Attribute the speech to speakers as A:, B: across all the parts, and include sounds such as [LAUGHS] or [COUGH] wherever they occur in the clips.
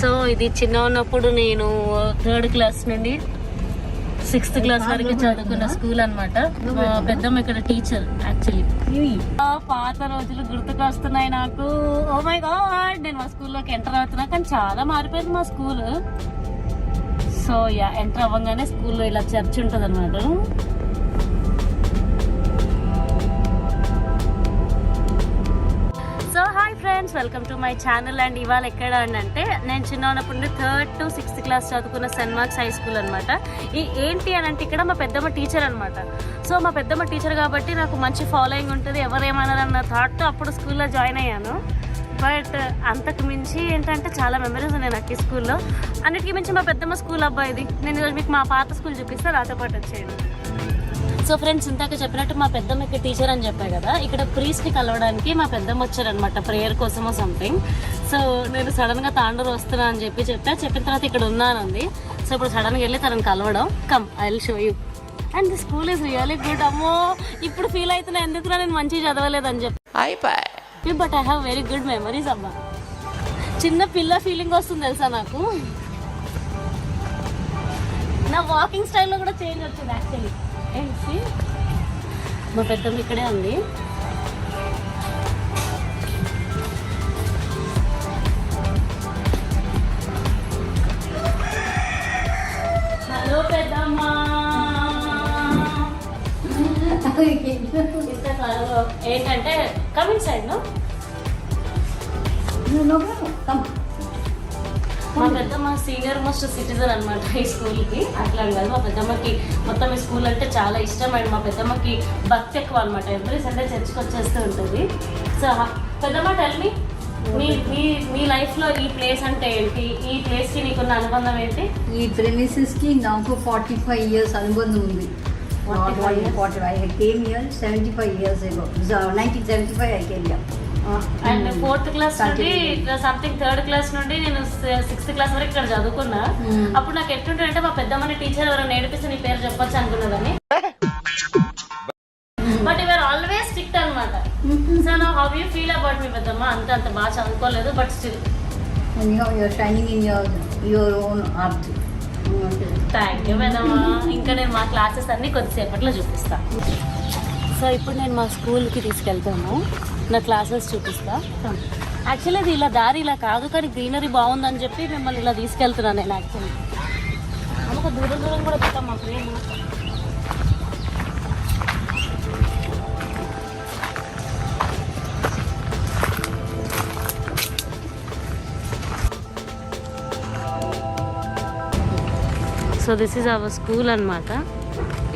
A: So ఇది చిన్న ఉన్నప్పుడు నేను థర్డ్ క్లాస్ నుండి సిక్స్త్ క్లాస్ వరకు చదువుకున్న స్కూల్ అన్నమాట. పెద్దమ్మ ఇక్కడ టీచర్ యాక్చువల్లీ పాత రోజులు గుర్తుకు వస్తున్నాయి నాకు. ఓ మై గాడ్ నేను మా స్కూల్లోకి ఎంటర్ అవుతున్నా కానీ చాలా మారిపోయింది మా స్కూల్. సో యా ఎంటర్ అవ్వగానే స్కూల్లో ఇలా చర్చ్ ఉంటుంది అనమాట friends welcome to my channel. And ఇవాళ ఎక్కడ అని అంటే నేను చిన్న ఉన్నప్పుడు థర్డ్ టు సిక్స్త్ క్లాస్ చదువుకున్న సెన్ మార్క్స్ హై స్కూల్ అనమాట ఈ ఏంటి అని అంటే ఇక్కడ మా పెద్దమ్మ టీచర్ అనమాట సో మా పెద్దమ్మ టీచర్ కాబట్టి నాకు మంచి ఫాలోయింగ్ ఉంటుంది. ఎవరేమన్నారన్న థాట్తో అప్పుడు స్కూల్లో జాయిన్ అయ్యాను. బట్ అంతకు మించి ఏంటంటే చాలా మెమరీస్ ఉన్నాయి నాకు ఈ స్కూల్లో అన్నిటికీ మించి మా పెద్దమ్మ స్కూల్ అబ్బాయిది నేను ఈరోజు మీకు మా పాత స్కూల్ చూపిస్తే నాతో పాటు వచ్చేయండి. సో ఫ్రెండ్స్ ఇందాక చెప్పినట్టు మా పెద్దమ్మ ఇక్కడ టీచర్ అని చెప్పాయి కదా ఇక్కడ ప్రీస్ట్ని కలవడానికి మా పెద్దమ్మ వచ్చారనమాట ప్రేయర్ కోసమో సంథింగ్ సో నేను సడన్గా తాండూరు వస్తున్నా అని చెప్పి చెప్పా చెప్పిన తర్వాత ఇక్కడ ఉన్నానంది. సో ఇప్పుడు సడన్గా వెళ్ళి తనని కలవడం. Come I will show you and the school is really good అమ్మో. ఇప్పుడు ఫీల్ అవుతున్నా ఎందుకు నేను మంచిగా చదవలేదని చెప్పి. But I have very good memories అమ్మా. చిన్న పిల్ల ఫీలింగ్ వస్తుంది తెలుసా నాకు? నా వాకింగ్ స్టైల్లో కూడా చేంజ్ వచ్చింది యాక్చువల్లీ వేసి మా పెద్దమ్మ ఇక్కడే ఉంది. హలో పెద్దమ్మ. ఏంటంటే కమింగ్ సైడ్ నో మా పెద్దమ్మ సీనియర్ మోస్ట్ సిటిజన్ అనమాట ఈ స్కూల్కి అట్లా అని కాదు మా పెద్దమ్మకి మొత్తం ఈ స్కూల్ అంటే చాలా ఇష్టం. అండ్ మా పెద్దమ్మకి భక్తి ఎక్కువ అనమాట ఎవ్రీ సండే చర్చ్కి వచ్చేస్తూ ఉంటుంది. సో పెద్దమ్మ టెల్ మీ మీ మీ మీ లైఫ్లో ఈ ప్లేస్ అంటే ఏంటి? ఈ ప్లేస్కి నీకున్న అనుబంధం ఏంటి?
B: ఈ ప్రెమిసెస్కి నాకు ఫార్టీ ఫైవ్ ఇయర్స్ అనుబంధం ఉంది.
A: 45 years?
B: Forty I came year seventy five years ago nineteen seventy five I came year
A: and. Fourth class నుండి. సంథింగ్ థర్డ్ క్లాస్ నుండి నేను సిక్స్త్ క్లాస్ వరకు ఇక్కడ చదువుకున్నా.
B: Hmm.
A: అప్పుడు నాకు ఎట్లుంటే అంటే మా పెద్దమ్మని టీచర్ ఎవరైనా నేర్పిస్తే నీ పేరు చెప్పొచ్చు అనుకున్నదని బట్ ఇవర్ ఆల్వేస్ స్ట్రిక్ట్ అనమాట సో నా how you feel about me పెద్దమ్మ? అంత అంత బాగా చదువుకోలేదు but still
B: you're shining in your your own art
A: thank you పెద్దమ్మ. ఇంకా నేను మా క్లాసెస్ అన్ని కొద్దిసేపట్లో చూపిస్తా. సో ఇప్పుడు నేను మా స్కూల్కి తీసుకెళ్తాను నా క్లాసెస్ చూపిస్తా. యాక్చువల్లీ అది ఇలా దారి ఇలా కాదు కానీ గ్రీనరీ బాగుందని చెప్పి మిమ్మల్ని ఇలా తీసుకెళ్తున్నాను నేను యాక్చువల్లీ ఒక దూరం దూరం కూడా పెట్టాం మా friend so this is our school అన్నమాట.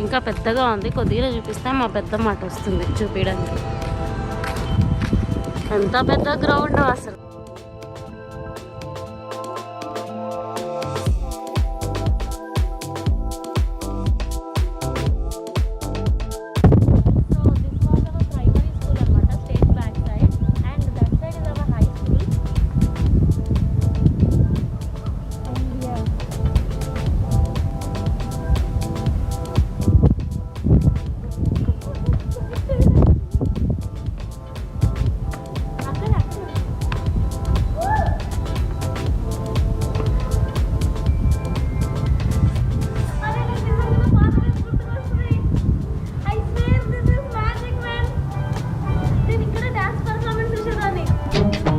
A: ఇంకా పెద్దగా ఉంది. కొద్దిగా చూపిస్తే మా పెద్ద మాట వస్తుంది చూపించడానికి ఎంత పెద్ద గ్రౌండ్ అసలు?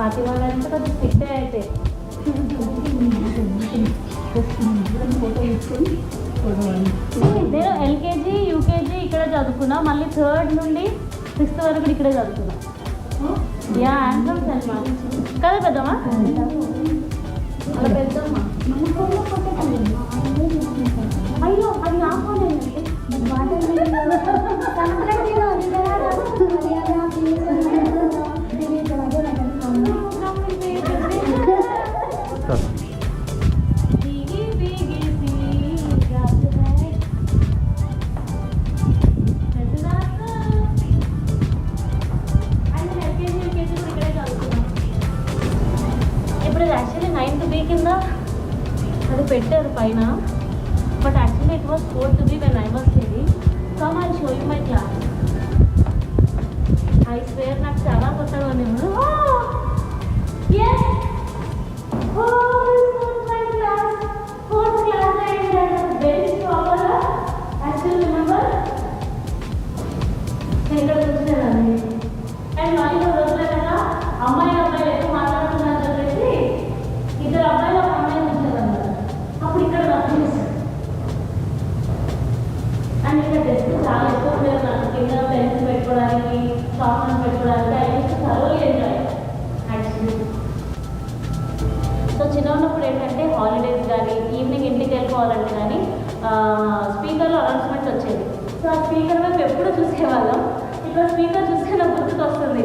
A: ఫాతిమా గారంటే కొంచెం స్ట్రిక్ట్ అయితే. [LAUGHS] నేను ఎల్కేజీ యూకేజీ ఇక్కడ చదువుకున్నా. మళ్ళీ థర్డ్ నుండి సిక్స్త్ వరకు కూడా ఇక్కడే చదువుకున్నా యా కదా పెద్దమ్మా? పెద్దమ్మ? పెట్టారు పైన but actually it was four to B when I was ఇది come I show you my class I swear నాకు చాలా కొత్తగా ఉంది. ఎస్ సో చిన్న ఉన్నప్పుడు ఏంటంటే హాలిడేస్ కానీ ఈవినింగ్ ఇంటికి వెళ్ళిపోవాలంటే కానీ స్పీకర్లో అనౌన్స్మెంట్ వచ్చేది. సో ఆ స్పీకర్ వైపు ఎప్పుడు చూసేవాళ్ళం. ఇక్కడ స్పీకర్ చూస్తే నాకు గుర్తుకు వస్తుంది